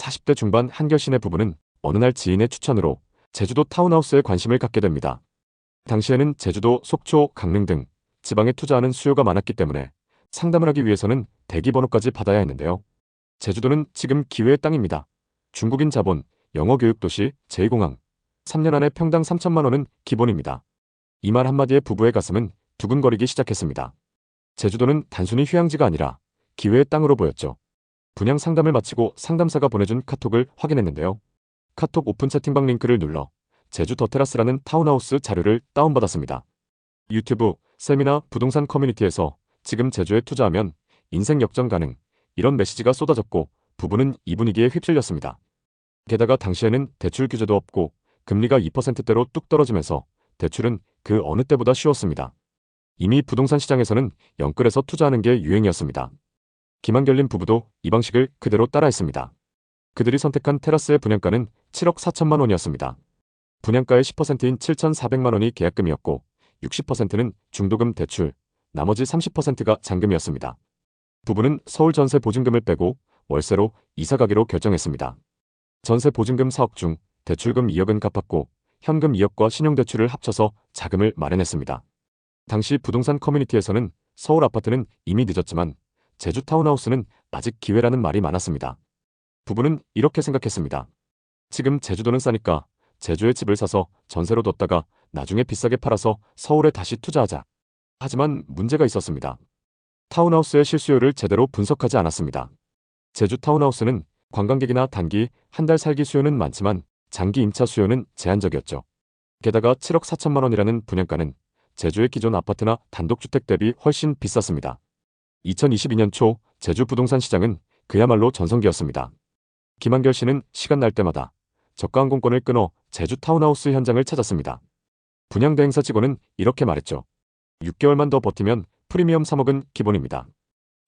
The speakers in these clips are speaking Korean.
40대 중반 한결신의 부부는 어느 날 지인의 추천으로 제주도 타운하우스에 관심을 갖게 됩니다. 당시에는 제주도, 속초, 강릉 등 지방에 투자하는 수요가 많았기 때문에 상담을 하기 위해서는 대기번호까지 받아야 했는데요. 제주도는 지금 기회의 땅입니다. 중국인 자본, 영어 교육 도시, 제2공항. 3년 안에 평당 3천만 원은 기본입니다. 이 말 한마디에 부부의 가슴은 두근거리기 시작했습니다. 제주도는 단순히 휴양지가 아니라 기회의 땅으로 보였죠. 분양 상담을 마치고 상담사가 보내준 카톡을 확인했는데요. 카톡 오픈 채팅방 링크를 눌러 제주 더 테라스라는 타운하우스 자료를 다운받았습니다. 유튜브, 세미나, 부동산 커뮤니티에서 지금 제주에 투자하면 인생 역전 가능 이런 메시지가 쏟아졌고 부부는 이 분위기에 휩쓸렸습니다. 게다가 당시에는 대출 규제도 없고 금리가 2%대로 뚝 떨어지면서 대출은 그 어느 때보다 쉬웠습니다. 이미 부동산 시장에서는 영끌에서 투자하는 게 유행이었습니다. 김한결님 부부도 이 방식을 그대로 따라했습니다. 그들이 선택한 테라스의 분양가는 7억 4천만 원이었습니다. 분양가의 10%인 7,400만 원이 계약금이었고 60%는 중도금 대출, 나머지 30%가 잔금이었습니다. 부부는 서울 전세 보증금을 빼고 월세로 이사 가기로 결정했습니다. 전세 보증금 4억 중 대출금 2억은 갚았고 현금 2억과 신용대출을 합쳐서 자금을 마련했습니다. 당시 부동산 커뮤니티에서는 서울 아파트는 이미 늦었지만 제주 타운하우스는 아직 기회라는 말이 많았습니다. 부부는 이렇게 생각했습니다. 지금 제주도는 싸니까 제주에 집을 사서 전세로 뒀다가 나중에 비싸게 팔아서 서울에 다시 투자하자. 하지만 문제가 있었습니다. 타운하우스의 실수요를 제대로 분석하지 않았습니다. 제주 타운하우스는 관광객이나 단기 한 달 살기 수요는 많지만 장기 임차 수요는 제한적이었죠. 게다가 7억 4천만 원이라는 분양가는 제주의 기존 아파트나 단독주택 대비 훨씬 비쌌습니다. 2022년 초 제주 부동산 시장은 그야말로 전성기였습니다. 김한결 씨는 시간 날 때마다 저가 항공권을 끊어 제주 타운하우스 현장을 찾았습니다. 분양 대 행사 직원은 이렇게 말했죠. 6개월만 더 버티면 프리미엄 3억은 기본입니다.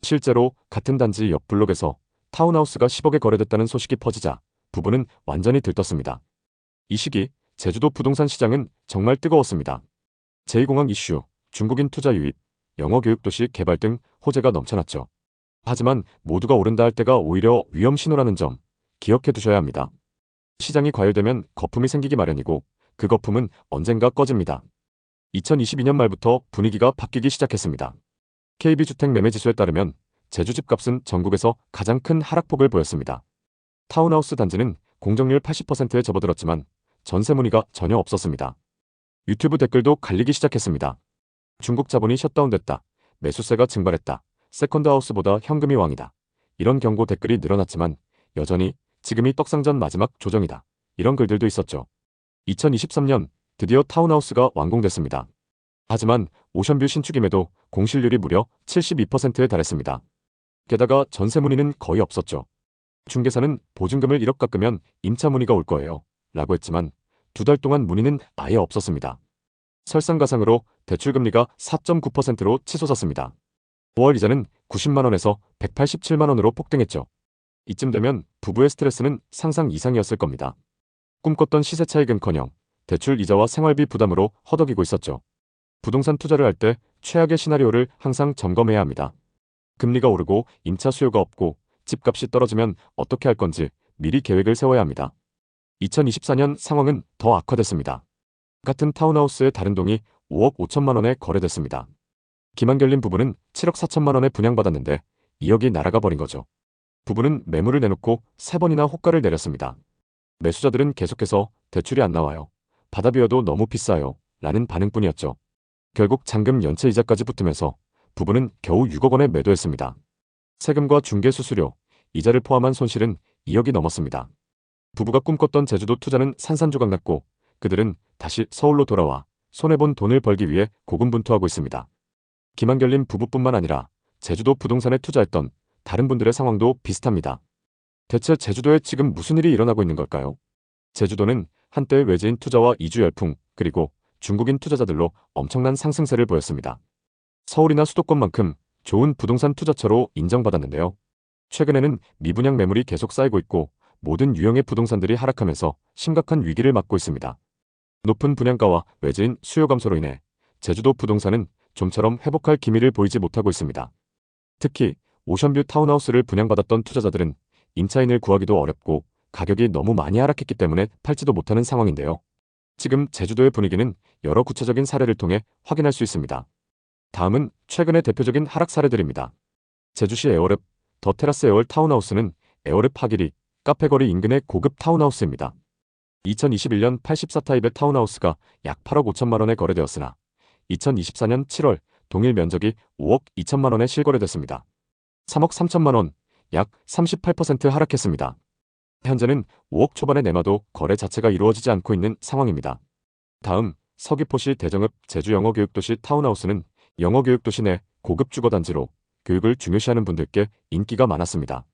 실제로 같은 단지 옆 블록에서 타운하우스가 10억에 거래됐다는 소식이 퍼지자 부부는 완전히 들떴습니다. 이 시기 제주도 부동산 시장은 정말 뜨거웠습니다. 제2공항 이슈, 중국인 투자 유입, 영어 교육 도시 개발 등 호재가 넘쳐났죠. 하지만 모두가 오른다 할 때가 오히려 위험 신호라는 점 기억해 두셔야 합니다. 시장이 과열되면 거품이 생기기 마련이고 그 거품은 언젠가 꺼집니다. 2022년 말부터 분위기가 바뀌기 시작했습니다. KB주택 매매지수에 따르면 제주 집값은 전국에서 가장 큰 하락폭을 보였습니다. 타운하우스 단지는 공정률 80%에 접어들었지만 전세 문의가 전혀 없었습니다. 유튜브 댓글도 갈리기 시작했습니다. 중국 자본이 셧다운됐다. 매수세가 증발했다. 세컨드하우스보다 현금이 왕이다. 이런 경고 댓글이 늘어났지만 여전히 지금이 떡상전 마지막 조정이다. 이런 글들도 있었죠. 2023년 드디어 타운하우스가 완공됐습니다. 하지만 오션뷰 신축임에도 공실률이 무려 72%에 달했습니다. 게다가 전세 문의는 거의 없었죠. 중개사는 보증금을 1억 깎으면 임차 문의가 올 거예요. 라고 했지만 두 달 동안 문의는 아예 없었습니다. 설상가상으로 대출금리가 4.9%로 치솟았습니다. 5월 이자는 90만원에서 187만원으로 폭등했죠. 이쯤 되면 부부의 스트레스는 상상 이상이었을 겁니다. 꿈꿨던 시세 차익은커녕 대출 이자와 생활비 부담으로 허덕이고 있었죠. 부동산 투자를 할 때 최악의 시나리오를 항상 점검해야 합니다. 금리가 오르고 임차 수요가 없고 집값이 떨어지면 어떻게 할 건지 미리 계획을 세워야 합니다. 2024년 상황은 더 악화됐습니다. 같은 타운하우스의 다른 동이 5억 5천만 원에 거래됐습니다. 김한결님 부부는 7억 4천만 원에 분양받았는데 2억이 날아가 버린 거죠. 부부는 매물을 내놓고 3번이나 호가를 내렸습니다. 매수자들은 계속해서 대출이 안 나와요. 비워도 너무 비싸요. 라는 반응뿐이었죠. 결국 잔금 연체 이자까지 붙으면서 부부는 겨우 6억 원에 매도했습니다. 세금과 중개 수수료, 이자를 포함한 손실은 2억이 넘었습니다. 부부가 꿈꿨던 제주도 투자는 산산조각 났고 그들은 다시 서울로 돌아와 손해본 돈을 벌기 위해 고군분투하고 있습니다. 김한결님 부부뿐만 아니라 제주도 부동산에 투자했던 다른 분들의 상황도 비슷합니다. 대체 제주도에 지금 무슨 일이 일어나고 있는 걸까요? 제주도는 한때 외지인 투자와 이주 열풍 그리고 중국인 투자자들로 엄청난 상승세를 보였습니다. 서울이나 수도권만큼 좋은 부동산 투자처로 인정받았는데요. 최근에는 미분양 매물이 계속 쌓이고 있고 모든 유형의 부동산들이 하락하면서 심각한 위기를 맞고 있습니다. 높은 분양가와 외지인 수요 감소로 인해 제주도 부동산은 좀처럼 회복할 기미를 보이지 못하고 있습니다. 특히 오션뷰 타운하우스를 분양받았던 투자자들은 임차인을 구하기도 어렵고 가격이 너무 많이 하락했기 때문에 팔지도 못하는 상황인데요. 지금 제주도의 분위기는 여러 구체적인 사례를 통해 확인할 수 있습니다. 다음은 최근의 대표적인 하락 사례들입니다. 제주시 에어랩 더 테라스 에어얼 타운하우스는 에어랩 하길이 카페거리 인근의 고급 타운하우스입니다. 2021년 84타입의 타운하우스가 약 8억 5천만 원에 거래되었으나 2024년 7월 동일 면적이 5억 2천만 원에 실거래됐습니다. 3억 3천만 원, 약 38% 하락했습니다. 현재는 5억 초반의 내마도 거래 자체가 이루어지지 않고 있는 상황입니다. 다음 서귀포시 대정읍 제주 영어교육도시 타운하우스는 영어교육도시 내 고급 주거단지로 교육을 중요시하는 분들께 인기가 많았습니다.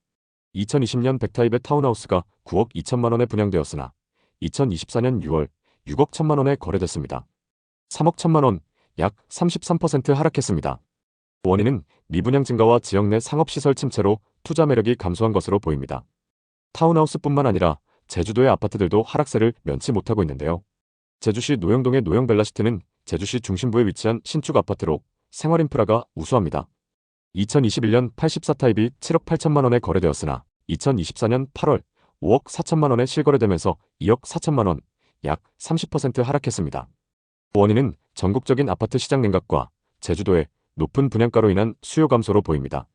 2020년 백타입의 타운하우스가 9억 2천만 원에 분양되었으나 2024년 6월 6억 1천만 원에 거래됐습니다. 3억 1천만 원, 약 33% 하락했습니다. 원인은 미분양 증가와 지역 내 상업시설 침체로 투자 매력이 감소한 것으로 보입니다. 타운하우스뿐만 아니라 제주도의 아파트들도 하락세를 면치 못하고 있는데요. 제주시 노영동의 노영벨라시티는 제주시 중심부에 위치한 신축 아파트로 생활 인프라가 우수합니다. 2021년 84타입이 7억 8천만 원에 거래되었으나 2024년 8월 5억 4천만 원에 실거래되면서 2억 4천만 원, 약 30% 하락했습니다. 원인은 전국적인 아파트 시장 냉각과 제주도의 높은 분양가로 인한 수요 감소로 보입니다.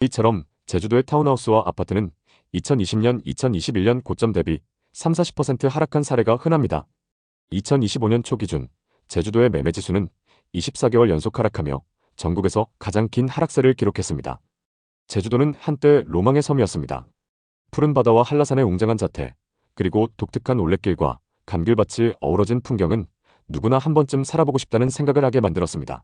이처럼 제주도의 타운하우스와 아파트는 2020년, 2021년 고점 대비 3, 40% 하락한 사례가 흔합니다. 2025년 초 기준 제주도의 매매 지수는 24개월 연속 하락하며 전국에서 가장 긴 하락세를 기록했습니다. 제주도는 한때 로망의 섬이었습니다. 푸른 바다와 한라산의 웅장한 자태, 그리고 독특한 올레길과 감귤밭이 어우러진 풍경은 누구나 한 번쯤 살아보고 싶다는 생각을 하게 만들었습니다.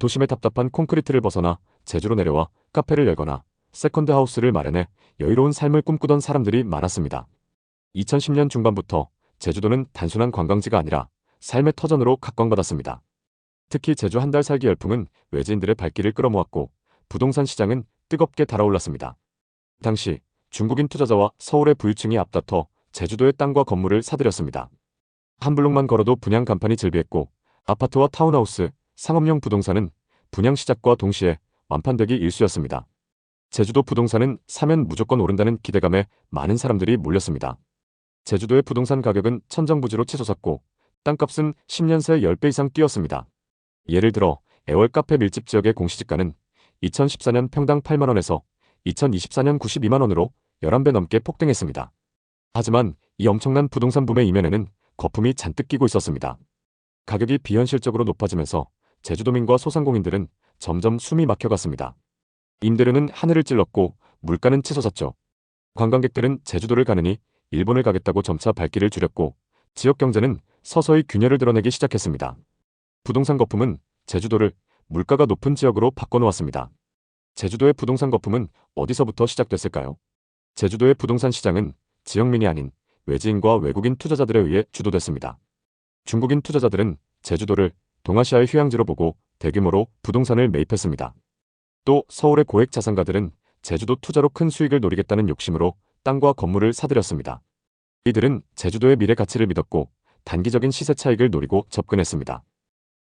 도심의 답답한 콘크리트를 벗어나 제주로 내려와 카페를 열거나 세컨드 하우스를 마련해 여유로운 삶을 꿈꾸던 사람들이 많았습니다. 2010년 중반부터 제주도는 단순한 관광지가 아니라 삶의 터전으로 각광받았습니다. 특히 제주 한 달 살기 열풍은 외지인들의 발길을 끌어모았고 부동산 시장은 뜨겁게 달아올랐습니다. 당시 중국인 투자자와 서울의 부유층이 앞다퉈 제주도의 땅과 건물을 사들였습니다. 한 블록만 걸어도 분양 간판이 즐비했고 아파트와 타운하우스, 상업용 부동산은 분양 시작과 동시에 완판되기 일쑤였습니다. 제주도 부동산은 사면 무조건 오른다는 기대감에 많은 사람들이 몰렸습니다. 제주도의 부동산 가격은 천정부지로 치솟았고 땅값은 10년 새 10배 이상 뛰었습니다. 예를 들어 애월 카페 밀집 지역의 공시지가는 2014년 평당 8만원에서 2024년 92만원으로 11배 넘게 폭등했습니다. 하지만 이 엄청난 부동산 붐의 이면에는 거품이 잔뜩 끼고 있었습니다. 가격이 비현실적으로 높아지면서 제주도민과 소상공인들은 점점 숨이 막혀갔습니다. 임대료는 하늘을 찔렀고 물가는 치솟았죠. 관광객들은 제주도를 가느니 일본을 가겠다고 점차 발길을 줄였고 지역 경제는 서서히 균열을 드러내기 시작했습니다. 부동산 거품은 제주도를 물가가 높은 지역으로 바꿔놓았습니다. 제주도의 부동산 거품은 어디서부터 시작됐을까요? 제주도의 부동산 시장은 지역민이 아닌 외지인과 외국인 투자자들에 의해 주도됐습니다. 중국인 투자자들은 제주도를 동아시아의 휴양지로 보고 대규모로 부동산을 매입했습니다. 또 서울의 고액 자산가들은 제주도 투자로 큰 수익을 노리겠다는 욕심으로 땅과 건물을 사들였습니다. 이들은 제주도의 미래 가치를 믿었고 단기적인 시세 차익을 노리고 접근했습니다.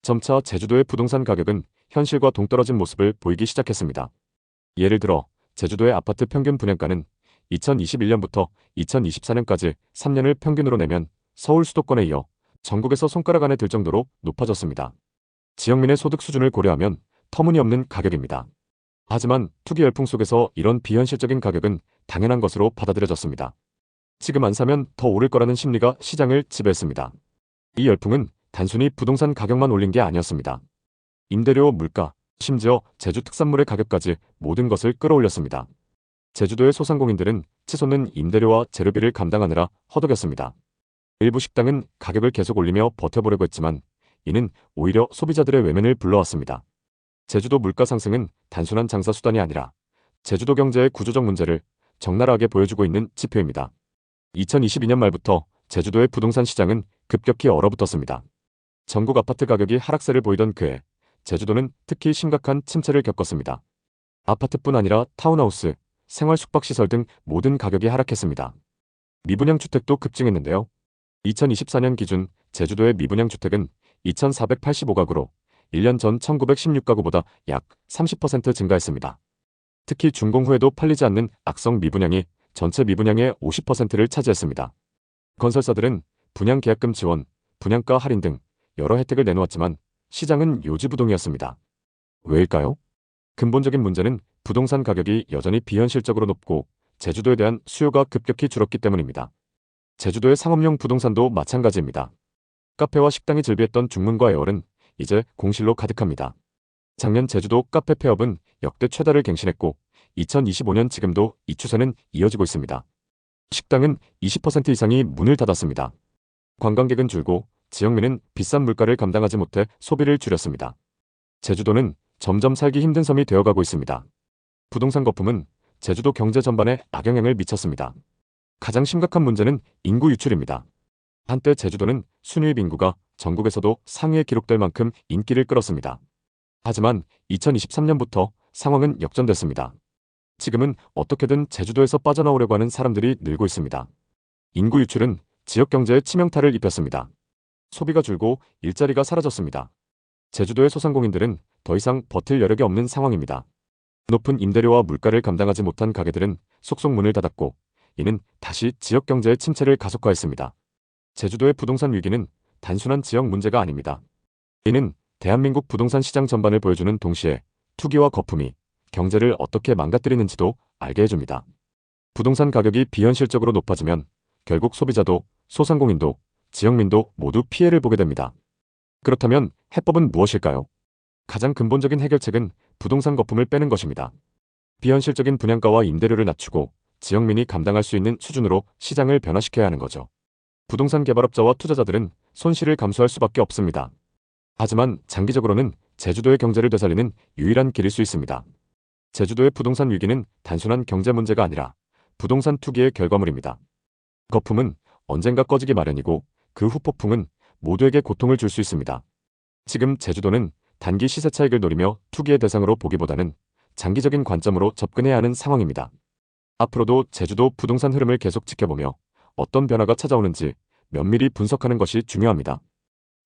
점차 제주도의 부동산 가격은 현실과 동떨어진 모습을 보이기 시작했습니다. 예를 들어 제주도의 아파트 평균 분양가는 2021년부터 2024년까지 3년을 평균으로 내면 서울 수도권에 이어 전국에서 손가락 안에 들 정도로 높아졌습니다. 지역민의 소득 수준을 고려하면 터무니없는 가격입니다. 하지만 투기 열풍 속에서 이런 비현실적인 가격은 당연한 것으로 받아들여졌습니다. 지금 안 사면 더 오를 거라는 심리가 시장을 지배했습니다. 이 열풍은 단순히 부동산 가격만 올린 게 아니었습니다. 임대료, 물가, 심지어 제주 특산물의 가격까지 모든 것을 끌어올렸습니다. 제주도의 소상공인들은 치솟는 임대료와 재료비를 감당하느라 허덕였습니다. 일부 식당은 가격을 계속 올리며 버텨보려고 했지만 이는 오히려 소비자들의 외면을 불러왔습니다. 제주도 물가 상승은 단순한 장사 수단이 아니라 제주도 경제의 구조적 문제를 적나라하게 보여주고 있는 지표입니다. 2022년 말부터 제주도의 부동산 시장은 급격히 얼어붙었습니다. 전국 아파트 가격이 하락세를 보이던 그해 제주도는 특히 심각한 침체를 겪었습니다. 아파트뿐 아니라 타운하우스, 생활 숙박시설 등 모든 가격이 하락했습니다. 미분양 주택도 급증했는데요. 2024년 기준 제주도의 미분양 주택은 2,485가구로 1년 전 1916가구보다 약 30% 증가했습니다. 특히 준공 후에도 팔리지 않는 악성 미분양이 전체 미분양의 50%를 차지했습니다. 건설사들은 분양 계약금 지원, 분양가 할인 등 여러 혜택을 내놓았지만 시장은 요지부동이었습니다. 왜일까요? 근본적인 문제는 부동산 가격이 여전히 비현실적으로 높고 제주도에 대한 수요가 급격히 줄었기 때문입니다. 제주도의 상업용 부동산도 마찬가지입니다. 카페와 식당이 즐비했던 중문과 애월은 이제 공실로 가득합니다. 작년 제주도 카페 폐업은 역대 최다를 갱신했고 2025년 지금도 이 추세는 이어지고 있습니다. 식당은 20% 이상이 문을 닫았습니다. 관광객은 줄고 지역민은 비싼 물가를 감당하지 못해 소비를 줄였습니다. 제주도는 점점 살기 힘든 섬이 되어가고 있습니다. 부동산 거품은 제주도 경제 전반에 악영향을 미쳤습니다. 가장 심각한 문제는 인구 유출입니다. 한때 제주도는 순유입 인구가 전국에서도 상위에 기록될 만큼 인기를 끌었습니다. 하지만 2023년부터 상황은 역전됐습니다. 지금은 어떻게든 제주도에서 빠져나오려고 하는 사람들이 늘고 있습니다. 인구 유출은 지역 경제에 치명타를 입혔습니다. 소비가 줄고 일자리가 사라졌습니다. 제주도의 소상공인들은 더 이상 버틸 여력이 없는 상황입니다. 높은 임대료와 물가를 감당하지 못한 가게들은 속속 문을 닫았고 이는 다시 지역 경제의 침체를 가속화했습니다. 제주도의 부동산 위기는 단순한 지역 문제가 아닙니다. 이는 대한민국 부동산 시장 전반을 보여주는 동시에 투기와 거품이 경제를 어떻게 망가뜨리는지도 알게 해줍니다. 부동산 가격이 비현실적으로 높아지면 결국 소비자도 소상공인도 지역민도 모두 피해를 보게 됩니다. 그렇다면 해법은 무엇일까요? 가장 근본적인 해결책은 부동산 거품을 빼는 것입니다. 비현실적인 분양가와 임대료를 낮추고 지역민이 감당할 수 있는 수준으로 시장을 변화시켜야 하는 거죠. 부동산 개발업자와 투자자들은 손실을 감수할 수밖에 없습니다. 하지만 장기적으로는 제주도의 경제를 되살리는 유일한 길일 수 있습니다. 제주도의 부동산 위기는 단순한 경제 문제가 아니라 부동산 투기의 결과물입니다. 거품은 언젠가 꺼지기 마련이고 그 후 폭풍은 모두에게 고통을 줄 수 있습니다. 지금 제주도는 단기 시세 차익을 노리며 투기의 대상으로 보기보다는 장기적인 관점으로 접근해야 하는 상황입니다. 앞으로도 제주도 부동산 흐름을 계속 지켜보며 어떤 변화가 찾아오는지 면밀히 분석하는 것이 중요합니다.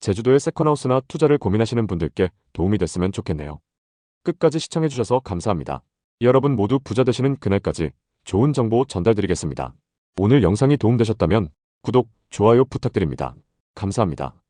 제주도의 세컨하우스나 투자를 고민하시는 분들께 도움이 됐으면 좋겠네요. 끝까지 시청해주셔서 감사합니다. 여러분 모두 부자 되시는 그날까지 좋은 정보 전달드리겠습니다. 오늘 영상이 도움되셨다면 구독, 좋아요 부탁드립니다. 감사합니다.